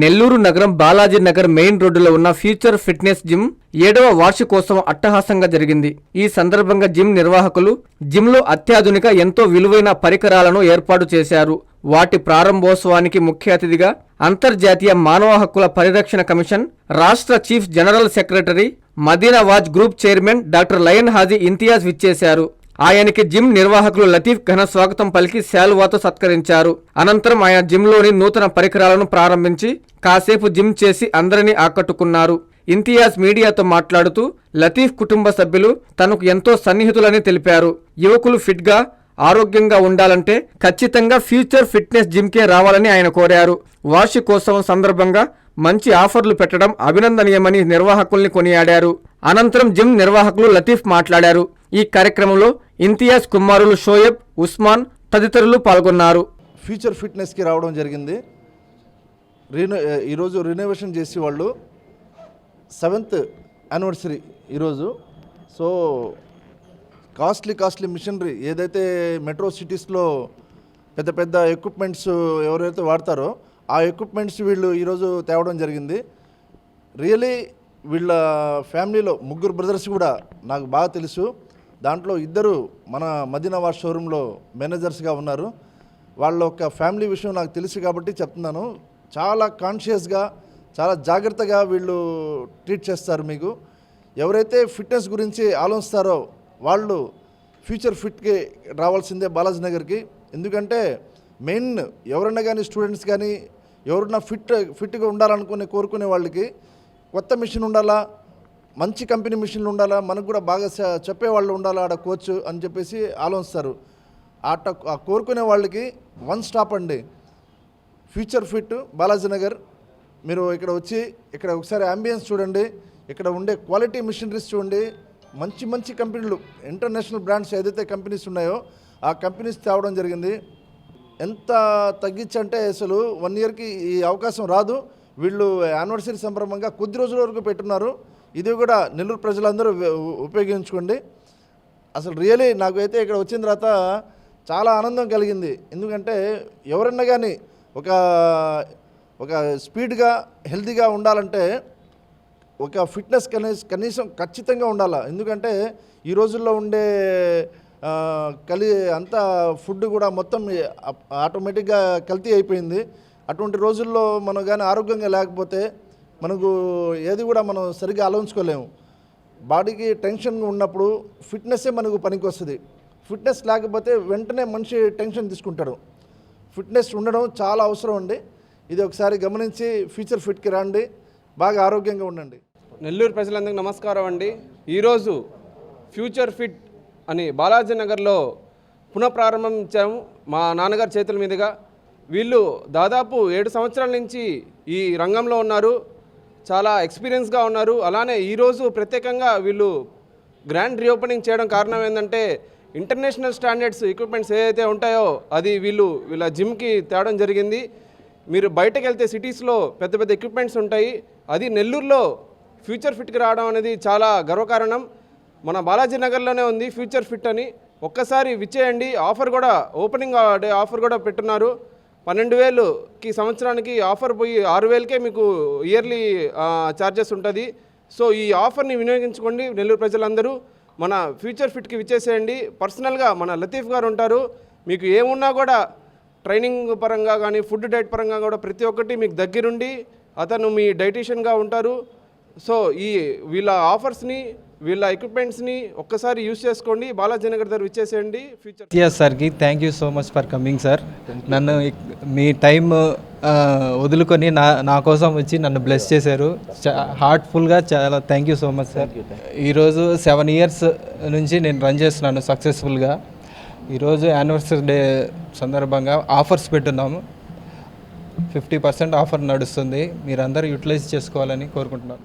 నెల్లూరు నగరం బాలాజీ నగర్ మెయిన్ రోడ్డులో ఉన్న ఫ్యూచర్ ఫిట్నెస్ జిమ్ ఏడవ వార్షికోత్సవం అట్టహాసంగా జరిగింది. ఈ సందర్భంగా జిమ్ నిర్వాహకులు జిమ్లో అత్యాధునిక ఎంతో విలువైన పరికరాలను ఏర్పాటు చేశారు. వాటి ప్రారంభోత్సవానికి ముఖ్య అతిథిగా అంతర్జాతీయ మానవ హక్కుల పరిరక్షణ కమిషన్ రాష్ట్ర chief general secretary Madinawaz group chairman doctor lion Haji Imtiaz విచ్చేశారు. ఆయనకి జిమ్ నిర్వాహకులు లతీఫ్ ఘన స్వాగతం పలికి శాలువాతో సత్కరించారు. అనంతరం ఆయన జిమ్లోని నూతన పరికరాలను ప్రారంభించి కాసేపు జిమ్ చేసి అందరినీ ఆకట్టుకున్నారు. ఇంతియాజ్ మీడియాతో మాట్లాడుతూ లతీఫ్ కుటుంబ సభ్యులు తనకు ఎంతో సన్నిహితులని తెలిపారు. యువకులు ఫిట్గా ఆరోగ్యంగా ఉండాలంటే ఖచ్చితంగా ఫ్యూచర్ ఫిట్నెస్ జిమ్కే రావాలని ఆయన కోరారు. వార్షికోత్సవం సందర్భంగా మంచి ఆఫర్లు పెట్టడం అభినందనీయమని నిర్వాహకుల్ని కొనియాడారు. అనంతరం జిమ్ నిర్వాహకులు లతీఫ్ మాట్లాడారు. ఈ కార్యక్రమంలో ఇంతియాజ్ కుమారులు షోయబ్ ఉస్మాన్ తదితరులు పాల్గొన్నారు. ఫ్యూచర్ ఫిట్నెస్కి రావడం జరిగింది. రీనో ఈరోజు రినోవేషన్ చేసి వాళ్ళు సెవెంత్ యానివర్సరీ ఈరోజు. సో కాస్ట్లీ కాస్ట్లీ మిషనరీ ఏదైతే మెట్రో సిటీస్లో పెద్ద పెద్ద ఎక్విప్మెంట్స్ ఎవరైతే వాడతారో ఆ ఎక్విప్మెంట్స్ వీళ్ళు ఈరోజు తేవడం జరిగింది. రియలీ వీళ్ళ ఫ్యామిలీలో ముగ్గురు బ్రదర్స్ కూడా నాకు బాగా తెలుసు. దాంట్లో ఇద్దరు మన మదీనావాస్ షోరూంలో మేనేజర్స్గా ఉన్నారు. వాళ్ళ యొక్క ఫ్యామిలీ విషయం నాకు తెలుసు కాబట్టి చెప్తున్నాను. చాలా కాన్షియస్గా చాలా జాగ్రత్తగా వీళ్ళు ట్రీట్ చేస్తారు మీకు. ఎవరైతే ఫిట్నెస్ గురించి ఆలోచిస్తారో వాళ్ళు ఫ్యూచర్ ఫిట్కి రావాల్సిందే బాలాజీ నగర్కి ఎందుకంటే మెయిన్ ఎవరన్నా కానీ స్టూడెంట్స్ కానీ ఎవరన్నా ఫిట్ ఫిట్గా ఉండాలనుకునే కోరుకునే వాళ్ళకి కొత్త మిషన్ ఉండాలా? మంచి కంపెనీ మిషన్లు ఉండాలా? మనకు కూడా బాగా చెప్పేవాళ్ళు ఉండాలా ఆడ కోచ్ అని చెప్పేసి ఆలోచిస్తారు. ఆట కోరుకునే వాళ్ళకి వన్ స్టాప్ అండి. Future fit Balaji Nagar. మీరు ఇక్కడ వచ్చి ఇక్కడ ఒకసారి అంబియన్స్ చూడండి. ఇక్కడ ఉండే క్వాలిటీ మిషనరీస్ చూడండి. మంచి మంచి కంపెనీలు ఇంటర్నేషనల్ బ్రాండ్స్ ఏదైతే కంపెనీస్ ఉన్నాయో ఆ కంపెనీస్ తేవడం జరిగింది. ఎంత తగ్గించంటే అసలు వన్ ఇయర్కి ఈ అవకాశం రాదు. వీళ్ళు యానివర్సరీ సందర్భంగా కొద్ది రోజుల వరకు పెట్టున్నారు. ఇది కూడా నెల్లూరు ప్రజలందరూ ఉపయోగించుకోండి. అసలు రియలీ నాకు అయితే ఇక్కడ వచ్చిన తర్వాత చాలా ఆనందం కలిగింది. ఎందుకంటే ఎవరన్నా కానీ ఒక ఒక స్పీడ్గా హెల్తీగా ఉండాలంటే ఒక ఫిట్నెస్ కనీస కనీసం ఖచ్చితంగా ఉండాలి. ఎందుకంటే ఈ రోజుల్లో ఉండే కలి అంతా ఫుడ్ కూడా మొత్తం ఆటోమేటిక్గా కల్తీ అయిపోయింది. అటువంటి రోజుల్లో మనం కానీ ఆరోగ్యంగా లేకపోతే మనకు ఏది కూడా మనం సరిగ్గా ఆలోచించుకోలేము. బాడీకి టెన్షన్ ఉన్నప్పుడు ఫిట్నెస్సే మనకు పనికి వస్తుంది ఫిట్నెస్ లేకపోతే వెంటనే మనిషి టెన్షన్ తీసుకుంటాడు. ఫిట్నెస్ ఉండడం చాలా అవసరం అండి. ఇది ఒకసారి గమనించి ఫ్యూచర్ ఫిట్కి రండి. బాగా ఆరోగ్యంగా ఉండండి. నెల్లూరు ప్రజలందరికీ నమస్కారం అండి. ఈరోజు ఫ్యూచర్ ఫిట్ అని బాలాజీ నగర్లో పునఃప్రారంభించాము మా నాన్నగారి చేతుల మీదుగా. వీళ్ళు దాదాపు ఏడు సంవత్సరాల నుంచి ఈ రంగంలో ఉన్నారు. చాలా ఎక్స్పీరియన్స్గా ఉన్నారు. అలానే ఈరోజు ప్రత్యేకంగా వీళ్ళు గ్రాండ్ రీఓపెనింగ్ చేయడం కారణం ఏంటంటే ఇంటర్నేషనల్ స్టాండర్డ్స్ ఎక్విప్మెంట్స్ ఏదైతే ఉంటాయో అది వీళ్ళు వీళ్ళ జిమ్కి తేవడం జరిగింది. మీరు బయటకు వెళ్తే సిటీస్లో పెద్ద పెద్ద ఎక్విప్మెంట్స్ ఉంటాయి. అది నెల్లూరులో ఫ్యూచర్ ఫిట్కి రావడం అనేది చాలా గర్వకారణం. మన బాలాజీ నగర్లోనే ఉంది ఫ్యూచర్ ఫిట్ అని. ఒక్కసారి విచ్చేయండి. ఆఫర్ కూడా ఓపెనింగ్ డే ఆఫర్ కూడా పెట్టున్నారు. పన్నెండు వేలుకి సంవత్సరానికి ఆఫర్ పోయి ఆరు వేలకే మీకు ఇయర్లీ ఛార్జెస్ ఉంటుంది. సో ఈ ఆఫర్ని వినియోగించుకోండి నెల్లూరు ప్రజలందరూ. మన ఫ్యూచర్ ఫిట్కి విచ్చేసేయండి. పర్సనల్గా మన లతీఫ్ గారు ఉంటారు. మీకు ఏమున్నా కూడా ట్రైనింగ్ పరంగా కానీ ఫుడ్ డైట్ పరంగా కూడా ప్రతి ఒక్కటి మీకు దగ్గరుండి అతను మీ డైటీషియన్గా ఉంటారు. సో ఈ వీళ్ళ ఆఫర్స్ని వీళ్ళ ఎక్విప్మెంట్స్ని ఒక్కసారి యూస్ చేసుకోండి. బాలాజీ నగర్ దగ్గర విచ్చేసేయండి. ఫ్యూచర్ ఎస్ సార్కి thank you so much for coming sir నన్ను మీ టైం వదులుకొని నా నా కోసం వచ్చి నన్ను బ్లెస్ చేశారు. హార్ట్ఫుల్గా చాలా thank you so much sir ఈరోజు సెవెన్ ఇయర్స్ నుంచి నేను రన్ చేస్తున్నాను సక్సెస్ఫుల్గా ఈరోజు యానివర్సరీ డే సందర్భంగా ఆఫర్స్ పెట్టున్నాము. ఫిఫ్టీ పర్సెంట్ ఆఫర్ నడుస్తుంది. మీరందరూ యూటిలైజ్ చేసుకోవాలని కోరుకుంటున్నాను.